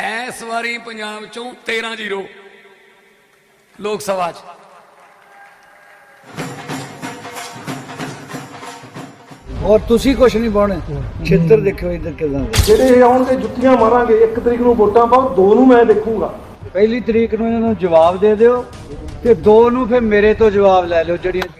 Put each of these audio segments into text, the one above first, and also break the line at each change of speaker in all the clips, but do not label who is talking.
ਇਸ ਵਾਰੀ ਪੰਜਾਬ ਚੋਂ 13-0 ਲੋਕ ਸਭਾ 'ਚ।
ਔਰ ਤੁਸੀਂ ਕੁਛ ਨਹੀਂ ਪਾਉਣੇ। ਛਿੱਤਰ ਦੇਖਿਓ ਇੱਧਰ ਕਿਦਾਂ ਦੇ।
ਜਿਹੜੇ ਆਉਣਗੇ ਜੁੱਤੀਆਂ ਮਾਰਾਂਗੇ ਇੱਕ ਤਰੀਕ ਨੂੰ ਵੋਟਾਂ ਪਾਓ ਦੋ ਨੂੰ ਮੈਂ ਦੇਖੂੰਗਾ।
ਪਹਿਲੀ ਤਰੀਕ ਨੂੰ ਇਹਨਾਂ ਨੂੰ ਜਵਾਬ ਦੇ ਦਿਓ ਤੇ ਦੋ ਨੂੰ ਫਿਰ ਮੇਰੇ ਤੋਂ ਜਵਾਬ ਲੈ ਲਿਓ ਜਿਹੜੀਆਂ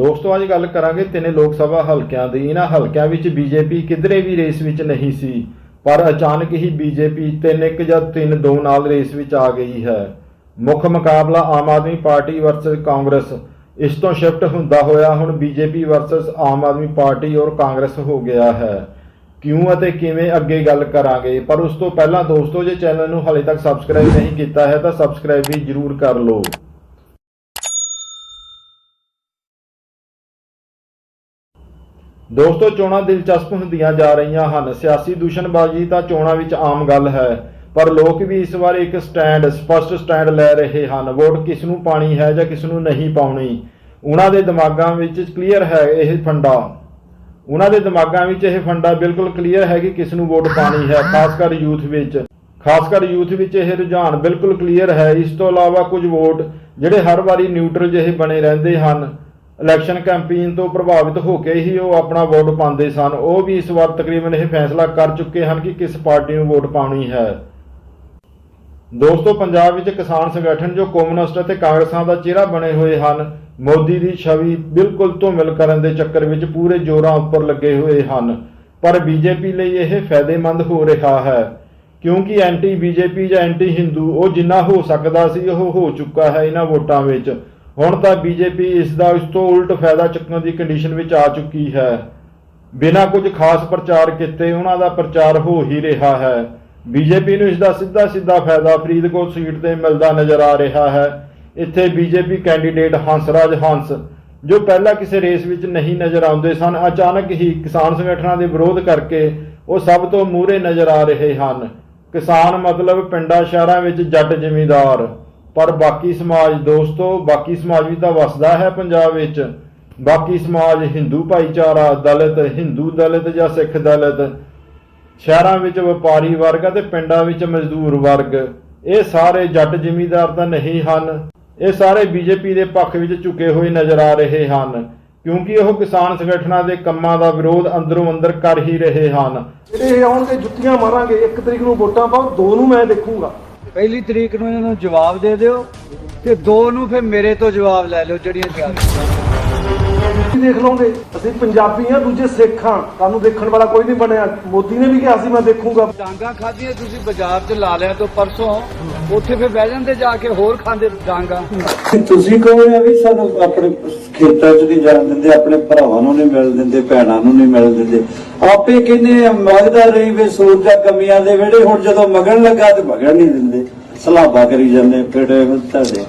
ਦੋਸਤੋ, ਅੱਜ ਗੱਲ ਕਰਾਂਗੇ ਤਿੰਨ ਲੋਕ ਸਭਾ ਹਲਕਿਆਂ ਦੀ। ਇਹਨਾਂ ਹਲਕਿਆਂ ਵਿੱਚ ਬੀਜੇਪੀ ਕਿਧਰੇ ਵੀ ਰੇਸ ਵਿੱਚ ਨਹੀਂ ਸੀ, ਪਰ ਅਚਾਨਕ ਹੀ ਬੀਜੇਪੀ 3-1 ਜਾਂ 3-2 ਨਾਲ ਰੇਸ ਵਿੱਚ ਆ ਗਈ ਹੈ। ਮੁੱਖ ਮੁਕਾਬਲਾ Aam Aadmi party versus Congress. ਇਸ ਤੋਂ ਸ਼ਿਫਟ ਹੁੰਦਾ ਹੋਇਆ ਹੁਣ BJP versus Aam Aadmi party ਔਰ ਕਾਂਗਰਸ ਹੋ ਗਿਆ ਹੈ। ਕਿਉਂ ਅਤੇ ਕਿਵੇਂ ਅੱਗੇ ਗੱਲ ਕਰਾਂਗੇ? ਪਰ ਉਸ ਤੋਂ ਪਹਿਲਾਂ ਦੋਸਤੋ, ਜੇ ਚੈਨਲ ਨੂੰ ਹਾਲੇ ਤੱਕ ਸਬਸਕ੍ਰਾਈਬ ਨਹੀਂ ਕੀਤਾ ਹੈ, ਤਾਂ ਸਬਸਕ੍ਰਾਈਬ ਵੀ ਜਰੂਰ ਕਰ ਲਓ। ਦੋਸਤੋ, ਚੋਣਾਂ ਦਿਲਚਸਪ ਹੁੰਦੀਆਂ ਜਾ ਰਹੀਆਂ ਹਨ। ਸਿਆਸੀ ਦੂਸ਼ਣਬਾਜ਼ੀ ਤਾਂ ਚੋਣਾਂ ਵਿੱਚ ਆਮ ਗੱਲ ਹੈ, ਪਰ ਲੋਕ ਵੀ ਇਸ ਵਾਰ ਇੱਕ ਸਟੈਂਡ, ਸਪਸ਼ਟ ਸਟੈਂਡ ਲੈ ਰਹੇ ਹਨ। ਵੋਟ ਕਿਸ ਨੂੰ ਪਾਣੀ ਹੈ ਜਾਂ ਕਿਸ ਨੂੰ ਨਹੀਂ ਪਾਉਣੀ? ਉਹਨਾਂ ਦੇ ਦਿਮਾਗਾਂ ਵਿੱਚ ਕਲੀਅਰ ਹੈ ਇਹ ਫੰਡਾ। ਉਹਨਾਂ ਦੇ ਦਿਮਾਗਾਂ ਵਿੱਚ ਇਹ ਫੰਡਾ ਬਿਲਕੁਲ ਕਲੀਅਰ ਹੈ ਕਿ ਕਿਸ ਨੂੰ ਵੋਟ ਪਾਣੀ ਹੈ, ਖਾਸ ਕਰ ਯੂਥ ਵਿੱਚ। ਖਾਸ ਕਰ ਯੂਥ ਵਿੱਚ ਇਹ ਰੁਝਾਨ ਬਿਲਕੁਲ ਕਲੀਅਰ ਹੈ। ਇਸ ਤੋਂ ਇਲਾਵਾ ਕੁਝ ਵੋਟ ਜਿਹੜੇ ਹਰ ਵਾਰੀ ਨਿਊਟਰਲ ਜਿਹੇ ਬਣੇ ਰਹਿੰਦੇ ਹਨ। ਇਲੈਕਸ਼ਨ ਕੈਂਪੇਨ ਤੋਂ ਪ੍ਰਭਾਵਿਤ ਹੋ ਕੇ ਹੀ ਉਹ ਆਪਣਾ ਵੋਟ ਪਾਉਂਦੇ ਸਨ। ਉਹ ਵੀ ਇਸ ਵਾਰ ਤਕਰੀਬਨ ਇਹ ਫੈਸਲਾ ਕਰ ਚੁੱਕੇ ਹਨ ਕਿ ਕਿਸ ਪਾਰਟੀ ਨੂੰ ਵੋਟ ਪਾਉਣੀ ਹੈ। ਦੋਸਤੋ, ਪੰਜਾਬ ਵਿੱਚ ਕਿਸਾਨ ਸੰਗਠਨ ਜੋ ਕਮਿਊਨਿਸਟ ਅਤੇ ਕਾਂਗਰਸਾਂ ਦਾ ਚਿਹਰਾ ਬਣੇ ਹੋਏ ਹਨ, ਮੋਦੀ ਦੀ ਛਵੀ ਬਿਲਕੁਲ ਧੁਮਿਲ ਕਰਨ ਦੇ ਚੱਕਰ ਵਿੱਚ ਪੂਰੇ ਜ਼ੋਰਾਂ ਉੱਪਰ ਲੱਗੇ ਹੋਏ ਹਨ। ਪਰ ਬੀਜੇਪੀ ਲਈ ਇਹ ਫਾਇਦੇਮੰਦ ਹੋ ਰਿਹਾ ਹੈ, ਕਿਉਂਕਿ ਐਂਟੀ ਬੀਜੇਪੀ ਜਾਂ ਐਂਟੀ ਹਿੰਦੂ, ਉਹ ਜਿੰਨਾ ਹੋ ਸਕਦਾ ਸੀ ਉਹ ਹੋ ਚੁੱਕਾ ਹੈ ਇਹਨਾਂ ਵੋਟਾਂ ਵਿੱਚ। ਹੁਣ ਤਾਂ ਬੀਜੇਪੀ ਇਸ ਦਾ ਉਸ ਤੋਂ ਉਲਟ ਫਾਇਦਾ ਚੁੱਕਣ ਦੀ ਕੰਡੀਸ਼ਨ ਵਿੱਚ ਆ ਚੁੱਕੀ ਹੈ। ਬਿਨਾਂ ਕੁਝ ਖਾਸ ਪ੍ਰਚਾਰ ਕੀਤੇ ਉਹਨਾਂ ਦਾ ਪ੍ਰਚਾਰ ਹੋ ਹੀ ਰਿਹਾ ਹੈ। ਬੀਜੇਪੀ ਨੂੰ ਇਸ ਦਾ ਸਿੱਧਾ ਸਿੱਧਾ ਫਾਇਦਾ ਫਰੀਦਕੋਟ ਸੀਟ ਤੇ ਮਿਲਦਾ ਨਜ਼ਰ ਆ ਰਿਹਾ ਹੈ। ਇੱਥੇ ਬੀਜੇਪੀ ਕੈਂਡੀਡੇਟ ਹੰਸਰਾਜ ਹੰਸ, ਜੋ ਪਹਿਲਾਂ ਕਿਸੇ ਰੇਸ ਵਿੱਚ ਨਹੀਂ ਨਜ਼ਰ ਆਉਂਦੇ ਸਨ, ਅਚਾਨਕ ਹੀ ਕਿਸਾਨ ਸੰਗਠਨਾਂ ਦੇ ਵਿਰੋਧ ਕਰਕੇ ਉਹ ਸਭ ਤੋਂ ਮੂਹਰੇ ਨਜ਼ਰ ਆ ਰਹੇ ਹਨ। ਕਿਸਾਨ ਮਤਲਬ ਪਿੰਡਾਂ, ਸ਼ਹਿਰਾਂ ਵਿੱਚ ਜੱਟ ਜ਼ਿਮੀਂਦਾਰ। ਪਰ ਬਾਕੀ ਸਮਾਜ ਦੋਸਤੋ, ਬਾਕੀ ਸਮਾਜ ਵੀ ਤਾਂ ਵਸਦਾ ਹੈ ਪੰਜਾਬ ਵਿੱਚ। ਬਾਕੀ ਸਮਾਜ ਹਿੰਦੂ ਭਾਈਚਾਰਾ, ਦਲਿਤ, ਹਿੰਦੂ ਦਲਿਤ ਜਾਂ ਸਿੱਖ ਦਲਿਤ, ਸ਼ਹਿਰਾਂ ਵਿੱਚ ਵਪਾਰੀ ਵਰਗ ਅਤੇ ਪਿੰਡਾਂ ਵਿੱਚ ਮਜ਼ਦੂਰ ਵਰਗ, ਇਹ ਸਾਰੇ ਜੱਟ ਜ਼ਿਮੀਂਦਾਰ ਤਾਂ ਨਹੀਂ ਹਨ। ਇਹ ਸਾਰੇ ਬੀਜੇਪੀ ਦੇ ਪੱਖ ਵਿੱਚ ਝੁਕੇ ਹੋਏ ਨਜ਼ਰ ਆ ਰਹੇ ਹਨ, ਕਿਉਂਕਿ ਉਹ ਕਿਸਾਨ ਸੰਗਠਨਾਂ ਦੇ ਕੰਮਾਂ ਦਾ ਵਿਰੋਧ ਅੰਦਰੋਂ ਅੰਦਰ ਕਰ ਹੀ ਰਹੇ ਹਨ।
ਜਿਹੜੇ ਆਉਣਗੇ, ਜੁੱਤੀਆਂ ਮਾਰਾਂਗੇ, ਇੱਕ ਤਰੀਕ ਨੂੰ ਵੋਟਾਂ ਪਾਓ, ਦੋ ਨੂੰ ਮੈਂ ਦੇਖੂੰਗਾ।
ਪਹਿਲੀ ਤਰੀਕ ਨੂੰ ਇਹਨਾਂ ਨੂੰ ਜਵਾਬ ਦੇ ਦਿਓ ਤੇ ਦੋ ਨੂੰ ਫਿਰ ਮੇਰੇ ਤੋਂ ਜਵਾਬ ਲੈ ਲਿਓ ਜਿਹੜੀਆਂ ਚਾਰ
ਦੇਖ ਲਓਗੇ ਅਸੀਂ ਪੰਜਾਬੀ ਆ ਦੂਜੇ ਸਿੱਖ ਤੁਹਾਨੂੰ ਦੇਖਣ ਵਾਲਾ ਕੋਈ ਨਹੀਂ ਬਣਿਆ। ਮੋਦੀ ਨੇ ਵੀ ਕਿਹਾ ਸੀ ਮੈਂ ਦੇਖੂੰਗਾ।
ਡਾਂਗਾ ਖਾਧੀਆਂ ਤੁਸੀਂ ਬਾਜ਼ਾਰ 'ਚ ਲਾ ਲਿਆ ਤੋਂ ਪਰਸੋਂ। ਉੱਥੇ ਫਿਰ ਬਹਿ ਜਾਂਦੇ ਜਾ ਕੇ ਹੋਰ ਖਾਂਦੇ ਡਾਂਗਾ।
ਤੁਸੀਂ ਕਹੋ ਆ ਵੀ ਸਾਨੂੰ ਆਪਣੇ ਖੇਤਾਂ 'ਚ ਨਹੀਂ ਜਾਣ ਦਿੰਦੇ ਆਪਣੇ ਭਰਾਵਾਂ ਨੂੰ ਨਹੀਂ ਮਿਲ ਦਿੰਦੇ ਭੈਣਾਂ ਨੂੰ ਨਹੀਂ ਮਿਲ ਦਿੰਦੇ। ਆਪੇ ਕਹਿੰਦੇ ਮੰਗਦਾ ਰਹੀ ਵੇ ਸੂਰਜਾਂ ਕਮੀਆਂ ਦੇ ਵੇੜੇ ਹੁਣ ਜਦੋਂ ਮਗਣ ਲੱਗਾ ਤੇ ਮਗਣ ਨਹੀਂ ਦਿੰਦੇ। ਸਲਾਬਾ ਕਰੀ ਜਾਂਦੇ ਫੇੜੇ ਤੁਹਾਡੇ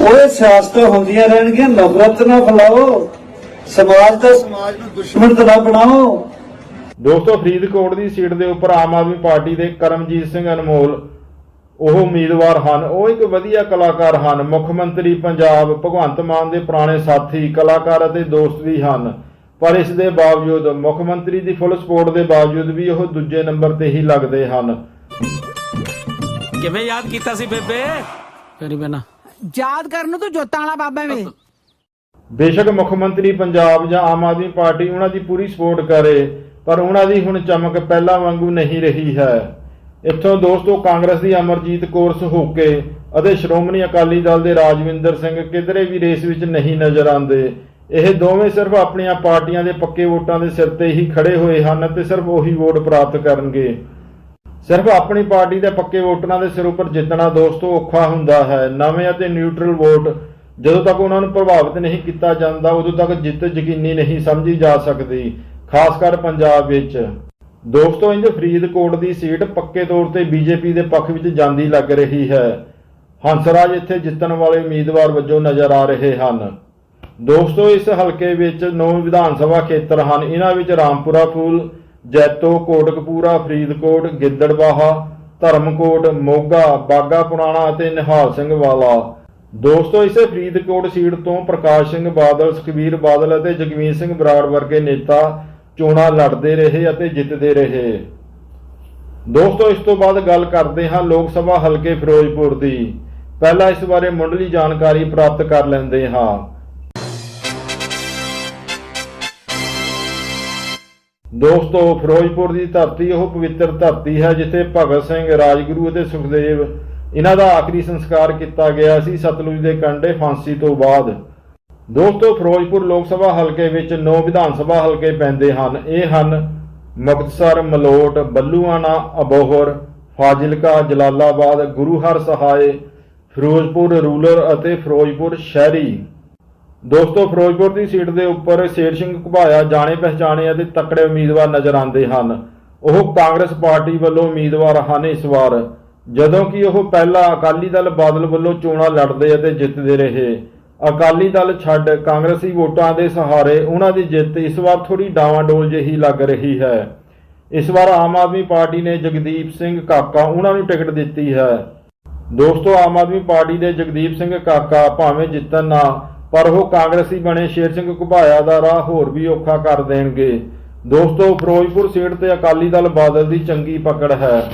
ਉਹਦੇ ਸਿਆਸਤਾਂ ਹੁੰਦੀਆਂ ਰਹਿਣਗੀਆਂ, ਨਫ਼ਰਤ ਨਾ ਫੈਲਾਓ। ਸਮਾਜ ਦਾ ਸਮਾਜ ਨੂੰ ਦੁਸ਼ਮਣ ਤਾਂ ਨਾ ਬਣਾਓ।
ਦੋਸਤੋ, ਫਰੀਦਕੋਟ ਦੀ ਸੀਟ ਦੇ ਉੱਪਰ ਆਮ ਆਦਮੀ ਪਾਰਟੀ ਦੇ ਕਰਮਜੀਤ ਸਿੰਘ ਅਨਮੋਲ, ਉਹ ਉਮੀਦਵਾਰ ਹਨ। ਉਹ ਇੱਕ ਵਧੀਆ ਕਲਾਕਾਰ ਹਨ। ਮੁੱਖ ਮੰਤਰੀ ਪੰਜਾਬ ਭਗਵੰਤ ਮਾਨ ਦੇ ਪੁਰਾਣੇ ਸਾਥੀ, ਕਲਾਕਾਰ ਅਤੇ ਦੋਸਤ ਵੀ ਹਨ। ਪਰ ਇਸ ਦੇ ਬਾਵਜੂਦ ਮੁੱਖ ਮੰਤਰੀ ਦੀ ਫੁੱਲ ਸਪੋਰਟ ਦੇ ਬਾਵਜੂਦ ਵੀ ਉਹ ਦੂਜੇ ਨੰਬਰ ਤੇ ਹੀ ਲੱਗਦੇ ਹਨ।
ਕਿਵੇਂ ਯਾਦ ਕੀਤਾ ਸੀ ਬੇਬੇ? ਕਰੀ ਬਣਾ
ਯਾਦ ਕਰਨ ਨੂੰ ਤੂੰ ਜੋਤਾਂ ਵਾਲਾ ਬਾਬਾ ਵੇ
ਬੇਸ਼ੱਕ ਮੁੱਖ ਮੰਤਰੀ ਪੰਜਾਬ ਜਾਂ ਆਮ ਆਦਮੀ ਪਾਰਟੀ ਉਹਨਾਂ ਦੀ ਪੂਰੀ ਸਪੋਰਟ ਕਰੇ ਪਰ ਉਹਨਾਂ ਦੀ ਹੁਣ ਚਮਕ ਪਹਿਲਾਂ ਵਾਂਗੂ ਨਹੀਂ ਰਹੀ ਹੈ। ਇੱਥੋਂ ਦੋਸਤੋ ਕਾਂਗਰਸ ਦੀ ਅਮਰਜੀਤ ਕੌਰ ਸਹੋਕੇ ਅਤੇ ਸ਼੍ਰੋਮਣੀ ਅਕਾਲੀ ਦਲ ਦੇ ਰਾਜਵਿੰਦਰ ਸਿੰਘ ਕਿਧਰੇ ਵੀ ਰੇਸ ਵਿੱਚ ਨਹੀਂ ਨਜ਼ਰ ਆਉਂਦੇ। ਇਹ ਦੋਵੇਂ ਸਿਰਫ ਆਪਣੀਆਂ ਪਾਰਟੀਆਂ ਦੇ ਪੱਕੇ ਵੋਟਾਂ ਦੇ ਸਿਰ ਤੇ ਹੀ ਖੜੇ ਹੋਏ ਹਨ ਅਤੇ ਸਿਰਫ ਉਹੀ ਵੋਟ ਪ੍ਰਾਪਤ ਕਰਨਗੇ। ਸਿਰਫ ਆਪਣੀ ਪਾਰਟੀ ਦੇ ਪੱਕੇ ਵੋਟਰਾਂ ਦੇ ਸਿਰ ਉੱਪਰ ਜਿੱਤਣਾ ਦੋਸਤੋ ਔਖਾ ਹੁੰਦਾ ਹੈ। ਨਵੇਂ ਅਤੇ ਨਿਊਟਰਲ ਵੋਟ ਜਦੋਂ ਤੱਕ ਉਹਨਾਂ ਨੂੰ ਪ੍ਰਭਾਵਿਤ ਨਹੀਂ ਕੀਤਾ ਜਾਂਦਾ, ਉਦੋਂ ਤੱਕ ਜਿੱਤ ਯਕੀਨੀ ਨਹੀਂ ਸਮਝੀ ਜਾ ਸਕਦੀ, ਖਾਸ ਕਰ ਪੰਜਾਬ ਵਿੱਚ। ਦੋਸਤੋ, ਇੰਜ ਫਰੀਦਕੋਟ ਦੀ ਸੀਟ ਪੱਕੇ ਤੌਰ ਤੇ ਬੀਜੇਪੀ ਦੇ ਪੱਖ ਵਿੱਚ ਜਾਂਦੀ ਲੱਗ ਰਹੀ ਹੈ। ਹੰਸਰਾਜ ਇੱਥੇ ਜਿੱਤਣ ਵਾਲੇ ਉਮੀਦਵਾਰ ਵਜੋਂ ਨਜ਼ਰ ਆ ਰਹੇ ਹਨ। ਦੋਸਤੋ, ਇਸ ਹਲਕੇ ਵਿੱਚ ਨੌ ਵਿਧਾਨ ਸਭਾ ਖੇਤਰ ਹਨ। ਇਹਨਾਂ ਵਿੱਚ ਰਾਮਪੁਰਾ ਫੂਲ ਜੈਤੋ, ਕੋਟਕਪੂਰਾ, ਫਰੀਦਕੋਟ ਗਿੱਦੜਬਾਹਾ ਧਰਮਕੋਟ, ਮੋਗਾ, ਬਾਗਾ ਪੁਰਾਣਾ ਅਤੇ ਨਿਹਾਲ ਸਿੰਘ ਵਾਲਾ। ਦੋਸਤੋ, ਇਸੇ ਫਰੀਦਕੋਟ ਸੀਟ ਤੋਂ ਪ੍ਰਕਾਸ਼ ਸਿੰਘ ਬਾਦਲ, ਸੁਖਬੀਰ ਬਾਦਲ ਅਤੇ ਜਗਮੀਤ ਸਿੰਘ ਬਰਾੜ ਵਰਗੇ ਨੇਤਾ ਚੋਣਾਂ ਲੜਦੇ ਰਹੇ ਅਤੇ ਜਿੱਤਦੇ ਰਹੇ। ਦੋਸਤੋ, ਇਸ ਤੋਂ ਬਾਅਦ ਗੱਲ ਕਰਦੇ ਹਾਂ ਲੋਕ ਸਭਾ ਹਲਕੇ ਫਿਰੋਜ਼ਪੁਰ ਦੀ। ਪਹਿਲਾਂ ਇਸ ਬਾਰੇ ਮੁੱਢਲੀ ਜਾਣਕਾਰੀ ਪ੍ਰਾਪਤ ਕਰ ਲੈਂਦੇ ਹਾਂ। ਦੋਸਤੋ, ਫਿਰੋਜ਼ਪੁਰ ਦੀ ਧਰਤੀ ਉਹ ਪਵਿੱਤਰ ਧਰਤੀ ਹੈ ਜਿੱਥੇ ਭਗਤ ਸਿੰਘ, ਰਾਜਗੁਰੂ ਅਤੇ ਸੁਖਦੇਵ ਇਹਨਾਂ ਦਾ ਆਖਰੀ ਸੰਸਕਾਰ ਕੀਤਾ ਗਿਆ ਸੀ ਸਤਲੁਜ ਦੇ ਕੰਢੇ ਫਾਂਸੀ ਤੋਂ ਬਾਅਦ। ਦੋਸਤੋ, ਫਿਰੋਜ਼ਪੁਰ ਲੋਕ ਸਭਾ ਹਲਕੇ ਵਿੱਚ 9 ਵਿਧਾਨ ਸਭਾ ਹਲਕੇ ਪੈਂਦੇ ਹਨ। ਇਹ ਹਨ ਮੁਕਤਸਰ, ਮਲੋਟ, ਬੱਲੂਆਣਾ, ਅਬੋਹਰ, ਫਾਜ਼ਿਲਕਾ, ਜਲਾਲਾਬਾਦ, ਗੁਰੂ ਹਰ ਸਹਾਏ, ਫਿਰੋਜ਼ਪੁਰ ਰੂਰਲ ਅਤੇ ਫਿਰੋਜ਼ਪੁਰ ਸ਼ਹਿਰੀ। ਦੋਸਤੋ, ਫਿਰੋਜ਼ਪੁਰ ਦੀ ਸੀਟ ਦੇ ਉੱਪਰ ਸ਼ੇਰ ਸਿੰਘ ਘੁਬਾਇਆ, ਜਾਣੇ ਪਛਾਣੇ ਅਤੇ ਤਕੜੇ ਉਮੀਦਵਾਰ ਨਜ਼ਰ ਆਉਂਦੇ ਹਨ। ਉਹ ਕਾਂਗਰਸ ਪਾਰਟੀ ਵੱਲੋਂ ਉਮੀਦਵਾਰ ਹਨ ਇਸ ਵਾਰ। ਜਦੋਂ ਕਿ ਉਹ ਪਹਿਲਾਂ ਅਕਾਲੀ ਦਲ ਬਾਦਲ ਵੱਲੋਂ ਚੋਣਾਂ ਲੜਦੇ ਅਤੇ ਜਿੱਤਦੇ ਰਹੇ। ਅਕਾਲੀ ਦਲ ਛੱਡ ਕਾਂਗਰਸੀ ਵੋਟਾਂ ਦੇ ਸਹਾਰੇ ਉਹਨਾਂ ਦੀ ਜਿੱਤ ਇਸ ਵਾਰ ਥੋੜੀ ਡਾਵਾਂਡੋਲ ਜਿਹੀ ਲੱਗ ਰਹੀ ਹੈ। ਇਸ ਵਾਰ ਆਮ ਆਦਮੀ ਪਾਰਟੀ ਨੇ ਜਗਦੀਪ ਸਿੰਘ ਕਾਕਾ ਉਹਨਾਂ ਨੂੰ ਟਿਕਟ ਦਿੱਤੀ ਹੈ। ਦੋਸਤੋ, ਆਮ ਆਦਮੀ ਪਾਰਟੀ ਦੇ ਜਗਦੀਪ ਸਿੰਘ ਕਾਕਾ ਭਾਵੇਂ ਜਿੱਤਣ ਨਾ ਪਰ ਉਹ ਕਾਂਗਰਸੀ ਬਣੇ ਸ਼ੇਰ ਸਿੰਘ ਘੁਬਾਇਆ ਦਾ ਰਾਹ ਹੋਰ ਵੀ ਔਖਾ ਕਰ ਦੇਣਗੇ। ਦੋਸਤੋ, ਫਿਰੋਜ਼ਪੁਰ ਸੀਟ ਤੇ ਅਕਾਲੀ ਦਲ ਬਾਦਲ ਦੀ ਚੰਗੀ ਪਕੜ ਹੈ।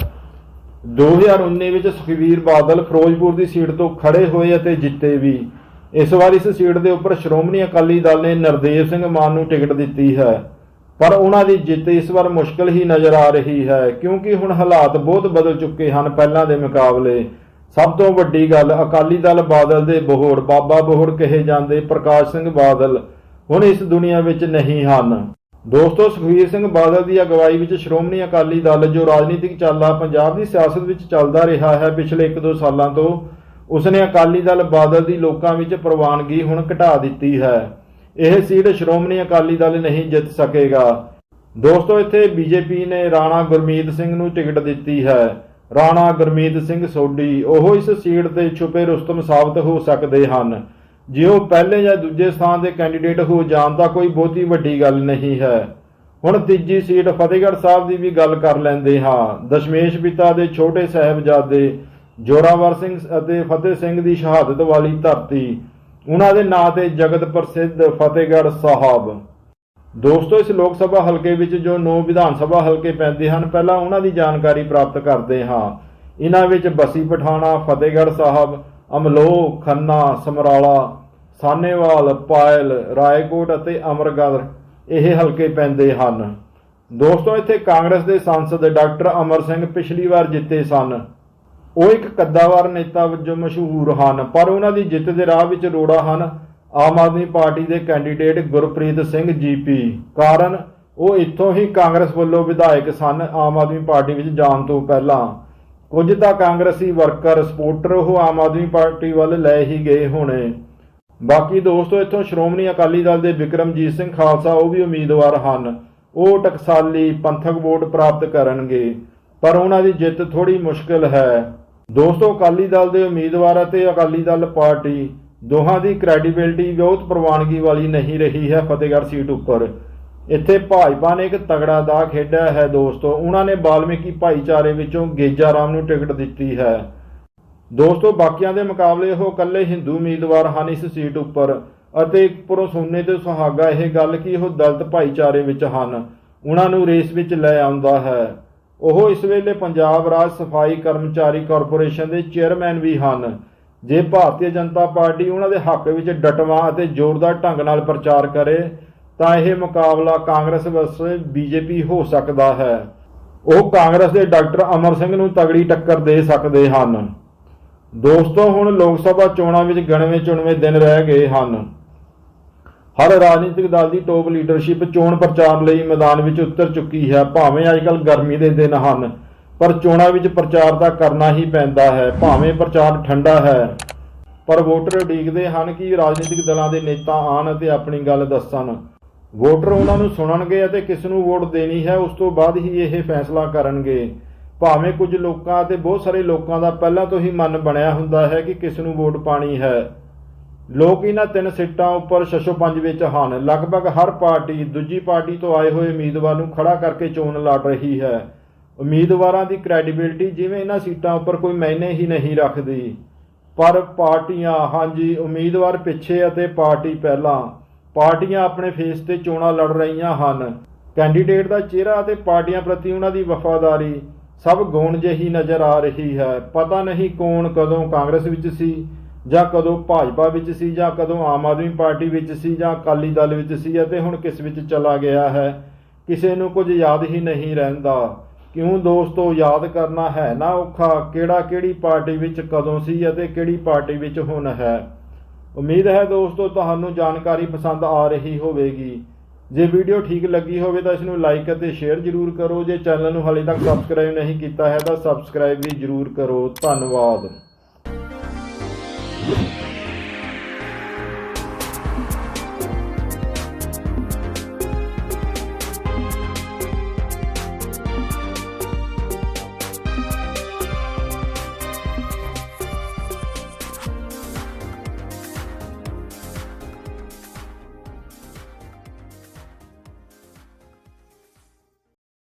2019 ਵਿੱਚ ਸੁਖਵੀਰ ਬਾਦਲ ਫਿਰੋਜ਼ਪੁਰ ਦੀ ਸੀਟ ਤੋਂ ਖੜੇ ਹੋਏ ਅਤੇ ਜਿੱਤੇ ਵੀ। ਇਸ ਵਾਰ ਇਸ ਸੀਟ ਦੇ ਉੱਪਰ ਸ਼੍ਰੋਮਣੀ ਅਕਾਲੀ ਦਲ ਨੇ ਨਰਦੇਵ ਸਿੰਘ ਮਾਨ ਨੂੰ ਟਿਕਟ ਦਿੱਤੀ ਹੈ। ਪਰ ਉਹਨਾਂ ਦੀ ਜਿੱਤ ਇਸ ਵਾਰ ਮੁਸ਼ਕਲ ਹੀ ਨਜ਼ਰ ਆ ਰਹੀ ਹੈ, ਕਿਉਂਕਿ ਹੁਣ ਹਾਲਾਤ ਬਹੁਤ ਬਦਲ ਚੁੱਕੇ ਹਨ ਪਹਿਲਾਂ ਦੇ ਮੁਕਾਬਲੇ। ਸਭ ਤੋਂ ਵੱਡੀ ਗੱਲ ਅਕਾਲੀ ਦਲ ਬਾਦਲ ਦੇ ਬੋਹੜ, ਬਾਬਾ ਬੋਹੜ ਕਹੇ ਜਾਂਦੇ ਪ੍ਰਕਾਸ਼ ਸਿੰਘ ਬਾਦਲ ਹੁਣ ਇਸ ਦੁਨੀਆ ਵਿੱਚ ਨਹੀਂ ਹਨ। ਦੋਸਤੋ ਸੁਖਵੀਰ ਸਿੰਘ ਬਾਦਲ ਦੀ ਅਗਵਾਈ ਵਿੱਚ ਸ਼੍ਰੋਮਣੀ ਅਕਾਲੀ ਦਲ ਜੋ ਰਾਜਨੀਤਿਕ ਚਾਲਾ ਪੰਜਾਬ ਦੀ ਸਿਆਸਤ ਵਿੱਚ ਚੱਲਦਾ ਰਿਹਾ ਹੈ ਪਿਛਲੇ 1-2 ਸਾਲਾਂ ਤੋਂ, ਉਸਨੇ ਅਕਾਲੀ ਦਲ ਬਾਦਲ ਦੀ ਲੋਕਾਂ ਵਿੱਚ ਪ੍ਰਵਾਨਗੀ ਹੁਣ ਘਟਾ ਦਿੱਤੀ ਹੈ। ਇਹ ਸੀਟ ਸ਼੍ਰੋਮਣੀ ਅਕਾਲੀ ਦਲ ਨਹੀਂ ਜਿੱਤ ਸਕੇਗਾ। ਦੋਸਤੋ, ਇੱਥੇ ਬੀਜੇਪੀ ਨੇ ਰਾਣਾ ਗੁਰਮੀਤ ਸਿੰਘ ਨੂੰ ਟਿਕਟ ਦਿੱਤੀ ਹੈ। ਰਾਣਾ ਗੁਰਮੀਤ ਸਿੰਘ ਸੋਢੀ, ਉਹ ਇਸ ਸੀਟ ਤੇ ਛੁਪੇ ਰੁਸਤਮ ਸਾਬਤ ਹੋ ਸਕਦੇ ਹਨ। ਜੇ ਉਹ ਪਹਿਲੇ ਜਾਂ ਦੂਜੇ ਸਥਾਨ ਦੇ ਕੈਂਡੀਡੇਟ ਹੋ ਜਾਣ ਤਾਂ ਕੋਈ ਬਹੁਤੀ ਵੱਡੀ ਗੱਲ ਨਹੀਂ ਹੈ। ਹੁਣ ਤੀਜੀ ਸੀਟ ਫਤਿਹਗੜ੍ਹ ਸਾਹਿਬ ਦੀ ਵੀ ਗੱਲ ਕਰ ਲੈਂਦੇ ਹਾਂ। ਦਸ਼ਮੇਸ਼ ਪਿਤਾ ਦੇ ਛੋਟੇ ਸਾਹਿਬਜ਼ਾਦੇ ਜੋਰਾਵਰ ਸਿੰਘ ਅਤੇ ਫਤਿਹ ਸਿੰਘ ਦੀ ਸ਼ਹਾਦਤ ਵਾਲੀ ਧਰਤੀ। ਉਹਨਾਂ ਦੇ ਨਾਂ ਤੇ ਜਗਤ ਪ੍ਰਸਿੱਧ ਫਤਿਹਗੜ੍ਹ ਸਾਹਿਬ। ਦੋਸਤੋ, ਇਸ ਲੋਕ ਸਭਾ ਹਲਕੇ ਵਿੱਚ ਜੋ 9 ਵਿਧਾਨ ਸਭਾ ਹਲਕੇ ਪੈਂਦੇ ਹਨ, ਪਹਿਲਾਂ ਉਹਨਾਂ ਦੀ ਜਾਣਕਾਰੀ ਪ੍ਰਾਪਤ ਕਰਦੇ ਹਾਂ। ਇਹਨਾਂ ਵਿੱਚ ਬਸੀ ਪਠਾਣਾ, ਫਤਿਹਗੜ੍ਹ ਸਾਹਿਬ, ਅਮਲੋਹ, ਖੰਨਾ, ਸਮਰਾਲਾ, ਸਾਨੇਵਾਲ, ਪਾਇਲ, ਰਾਏਕੋਟ ਅਤੇ ਅਮਰਗੜ੍ਹ ਇਹ ਹਲਕੇ ਪੈਂਦੇ ਹਨ। ਦੋਸਤੋ, ਇੱਥੇ ਕਾਂਗਰਸ ਦੇ ਸੰਸਦ ਡਾਕਟਰ ਅਮਰ ਸਿੰਘ ਪਿਛਲੀ ਵਾਰ ਜਿੱਤੇ ਸਨ। ਉਹ ਇੱਕ ਕੱਦਾਵਾਰ ਨੇਤਾ ਵਜੋਂ ਮਸ਼ਹੂਰ ਹਨ, ਪਰ ਉਹਨਾਂ ਦੀ ਜਿੱਤ ਦੇ ਰਾਹ ਵਿੱਚ ਰੋੜਾ ਹਨ। ਆਮ ਆਦਮੀ ਪਾਰਟੀ ਦੇ candidate Gurpreet Singh G P. ਕਾਰਨ, ਉਹ ਇੱਥੋਂ ਹੀ ਕਾਂਗਰਸ ਵੱਲੋਂ ਵਿਧਾਇਕ ਸਨ, ਆਮ ਆਦਮੀ ਪਾਰਟੀ ਵਿੱਚ ਜਾਣ ਤੋਂ ਪਹਿਲਾਂ। ਕੁਝ ਤਾਂ ਕਾਂਗਰਸੀ ਵਰਕਰ, ਸਪੋਰਟਰ ਉਹ ਆਮ ਆਦਮੀ ਪਾਰਟੀ ਵੱਲ ਲੈ ਹੀ ਗਏ ਹੋਣੇ। ਬਾਕੀ ਦੋਸਤੋ, ਇੱਥੋਂ ਸ਼੍ਰੋਮਣੀ ਅਕਾਲੀ ਦਲ ਦੇ ਵਿਕਰਮਜੀਤ ਸਿੰਘ ਖਾਲਸਾ, ਉਹ ਵੀ ਉਮੀਦਵਾਰ ਹਨ। ਉਹ ਟਕਸਾਲੀ ਪੰਥਕ ਵੋਟ ਪ੍ਰਾਪਤ ਕਰਨਗੇ, ਪਰ ਉਹਨਾਂ ਦੀ ਜਿੱਤ ਥੋੜੀ ਮੁਸ਼ਕਲ ਹੈ। ਦੋਸਤੋ, ਅਕਾਲੀ ਦਲ ਦੇ ਉਮੀਦਵਾਰ ਅਤੇ ਅਕਾਲੀ ਦਲ ਪਾਰਟੀ ਦੋਹਾਂ ਦੀ ਕ੍ਰੈਡੀਬਿਲਟੀ ਬਹੁਤ ਪ੍ਰਵਾਨਗੀ ਵਾਲੀ ਨਹੀਂ ਰਹੀ ਹੈ ਫਤਿਹਗੜ੍ਹ ਸੀਟ ਉੱਪਰ। ਇੱਥੇ ਭਾਜਪਾ ਨੇ ਇੱਕ ਤਗੜਾ ਦਾ ਖੇਡਿਆ ਹੈ ਦੋਸਤੋ। ਉਹਨਾਂ ਨੇ ਬਾਲਮੀਕੀ ਭਾਈਚਾਰੇ ਵਿੱਚੋਂ ਗੇਜਾ ਰਾਮ ਨੂੰ ਟਿਕਟ ਦਿੱਤੀ ਹੈ। ਦੋਸਤੋ, ਬਾਕੀਆਂ ਦੇ ਮੁਕਾਬਲੇ ਉਹ ਇਕੱਲੇ ਹਿੰਦੂ ਉਮੀਦਵਾਰ ਹਨ ਇਸ ਸੀਟ ਉੱਪਰ ਅਤੇ ਪੁਰੋਂ ਸੋਨੇ ਤੇ ਸੁਹਾਗਾ ਇਹ ਗੱਲ ਕਿ ਉਹ ਦਲਤ ਭਾਈਚਾਰੇ ਵਿੱਚ ਹਨ। ਉਹਨਾਂ ਨੂੰ ਰੇਸ ਵਿੱਚ ਲੈ ਆਉਂਦਾ ਹੈ। ਉਹ ਇਸ ਵੇਲੇ ਪੰਜਾਬ ਰਾਜ ਸਫ਼ਾਈ ਕਰਮਚਾਰੀ ਕਾਰਪੋਰੇਸ਼ਨ ਦੇ ਚੇਅਰਮੈਨ ਵੀ ਹਨ। ਜੇ ਭਾਰਤੀ ਜਨਤਾ ਪਾਰਟੀ ਉਹਨਾਂ ਦੇ ਹੱਕ ਵਿੱਚ ਡਟਵਾਂ ਅਤੇ ਜ਼ੋਰਦਾਰ ਢੰਗ ਨਾਲ ਪ੍ਰਚਾਰ ਕਰੇ, ਤਾਂ ਇਹ ਮੁਕਾਬਲਾ ਕਾਂਗਰਸ ਵਰਸਸ ਬੀਜੇਪੀ ਹੋ ਸਕਦਾ ਹੈ। ਉਹ ਕਾਂਗਰਸ ਦੇ ਡਾਕਟਰ ਅਮਰ ਸਿੰਘ ਨੂੰ ਤਗੜੀ ਟੱਕਰ ਦੇ ਸਕਦੇ ਹਨ। ਦੋਸਤੋ, ਹੁਣ ਲੋਕ ਸਭਾ ਚੋਣਾਂ ਵਿੱਚ ਗਣਵੇਂ ਚੁਣਵੇਂ ਦਿਨ ਰਹਿ ਗਏ ਹਨ। ਹਰ ਰਾਜਨੀਤਿਕ ਦਲ ਦੀ ਟੋਪ ਲੀਡਰਸ਼ਿਪ ਚੋਣ ਪ੍ਰਚਾਰ ਲਈ ਮੈਦਾਨ ਵਿੱਚ ਉਤਰ ਚੁੱਕੀ ਹੈ, ਭਾਵੇਂ ਅੱਜਕੱਲ ਗਰਮੀ ਦੇ ਦਿਨ ਹਨ। ਪਰ ਚੋਣਾਂ ਵਿੱਚ ਪ੍ਰਚਾਰ ਤਾਂ ਕਰਨਾ ਹੀ ਪੈਂਦਾ ਹੈ, ਭਾਵੇਂ ਪ੍ਰਚਾਰ ਠੰਡਾ ਹੈ। ਪਰ ਵੋਟਰ ਉਡੀਕਦੇ ਹਨ ਕਿ ਰਾਜਨੀਤਿਕ ਦਲਾਂ ਦੇ ਨੇਤਾ ਆਣ ਅਤੇ ਆਪਣੀ ਗੱਲ ਦੱਸਣ। ਵੋਟਰ ਉਹਨਾਂ ਨੂੰ ਸੁਣਨਗੇ ਅਤੇ ਕਿਸ ਨੂੰ ਵੋਟ ਦੇਣੀ ਹੈ, ਉਸ ਤੋਂ ਬਾਅਦ ਹੀ ਇਹ ਫੈਸਲਾ ਕਰਨਗੇ। ਭਾਵੇਂ ਕੁਝ ਲੋਕਾਂ ਅਤੇ ਬਹੁਤ ਸਾਰੇ ਲੋਕਾਂ ਦਾ ਪਹਿਲਾਂ ਤੋਂ ਹੀ ਮਨ ਬਣਿਆ ਹੁੰਦਾ ਹੈ ਕਿ ਕਿਸ ਨੂੰ ਵੋਟ ਪਾਣੀ ਹੈ। ਲੋਕ ਇਹਨਾਂ ਤਿੰਨ ਸੀਟਾਂ ਉੱਪਰ ਛੱਛੋ ਪੰਜ ਵਿੱਚ ਹਨ। ਲਗਭਗ ਹਰ ਪਾਰਟੀ ਦੂਜੀ ਪਾਰਟੀ ਤੋਂ ਆਏ ਹੋਏ ਉਮੀਦਵਾਰ ਨੂੰ ਖੜਾ ਕਰਕੇ ਚੋਣ ਲੜ ਰਹੀ ਹੈ। ਉਮੀਦਵਾਰਾਂ ਦੀ ਕ੍ਰੈਡੀਬਿਲਟੀ ਜਿਵੇਂ ਇਹਨਾਂ ਸੀਟਾਂ ਉੱਪਰ ਕੋਈ ਮਾਇਨੇ ਹੀ ਨਹੀਂ ਰੱਖਦੀ। ਪਰ ਪਾਰਟੀਆਂ, ਹਾਂਜੀ, ਉਮੀਦਵਾਰ ਪਿੱਛੇ ਅਤੇ ਪਾਰਟੀ ਪਹਿਲਾਂ। ਪਾਰਟੀਆਂ ਆਪਣੇ ਫੇਸ ਤੇ ਚੋਣਾਂ ਲੜ ਰਹੀਆਂ ਹਨ। ਕੈਂਡੀਡੇਟ ਦਾ ਚਿਹਰਾ ਅਤੇ ਪਾਰਟੀਆਂ ਪ੍ਰਤੀ ਉਹਨਾਂ ਦੀ ਵਫਾਦਾਰੀ ਸਭ ਗੌਣ ਜਿਹੀ ਨਜ਼ਰ ਆ ਰਹੀ ਹੈ। ਪਤਾ ਨਹੀਂ ਕੌਣ ਕਦੋਂ ਕਾਂਗਰਸ ਵਿੱਚ ਸੀ, ਜਾਂ ਕਦੋਂ ਭਾਜਪਾ ਵਿੱਚ ਸੀ, ਜਾਂ ਕਦੋਂ ਆਮ ਆਦਮੀ ਪਾਰਟੀ ਵਿੱਚ ਸੀ, ਜਾਂ ਅਕਾਲੀ ਦਲ ਵਿੱਚ ਸੀ ਅਤੇ ਹੁਣ ਕਿਸ ਵਿੱਚ ਚਲਾ ਗਿਆ ਹੈ, ਕਿਸੇ ਨੂੰ ਕੁਝ ਯਾਦ ਹੀ ਨਹੀਂ ਰਹਿੰਦਾ। ਕਿਉਂ ਦੋਸਤੋ ਯਾਦ ਕਰਨਾ ਹੈ ਨਾ ਔਖਾ? ਕਿਹੜਾ ਕਿਹੜੀ ਪਾਰਟੀ ਵਿੱਚ ਕਦੋਂ ਸੀ ਅਤੇ ਕਿਹੜੀ ਪਾਰਟੀ ਵਿੱਚ ਹੁਣ ਹੈ? ਉਮੀਦ ਹੈ ਦੋਸਤੋ ਤੁਹਾਨੂੰ ਜਾਣਕਾਰੀ ਪਸੰਦ ਆ ਰਹੀ ਹੋਵੇਗੀ। ਜੇ ਵੀਡੀਓ ਠੀਕ ਲੱਗੀ ਹੋਵੇ ਤਾਂ ਇਸ ਨੂੰ ਲਾਈਕ ਅਤੇ ਸ਼ੇਅਰ ਜ਼ਰੂਰ ਕਰੋ। ਜੇ ਚੈਨਲ ਨੂੰ ਹਾਲੇ ਤੱਕ ਸਬਸਕ੍ਰਾਈਬ ਨਹੀਂ ਕੀਤਾ ਹੈ ਤਾਂ ਸਬਸਕ੍ਰਾਈਬ ਵੀ ਜ਼ਰੂਰ ਕਰੋ। ਧੰਨਵਾਦ।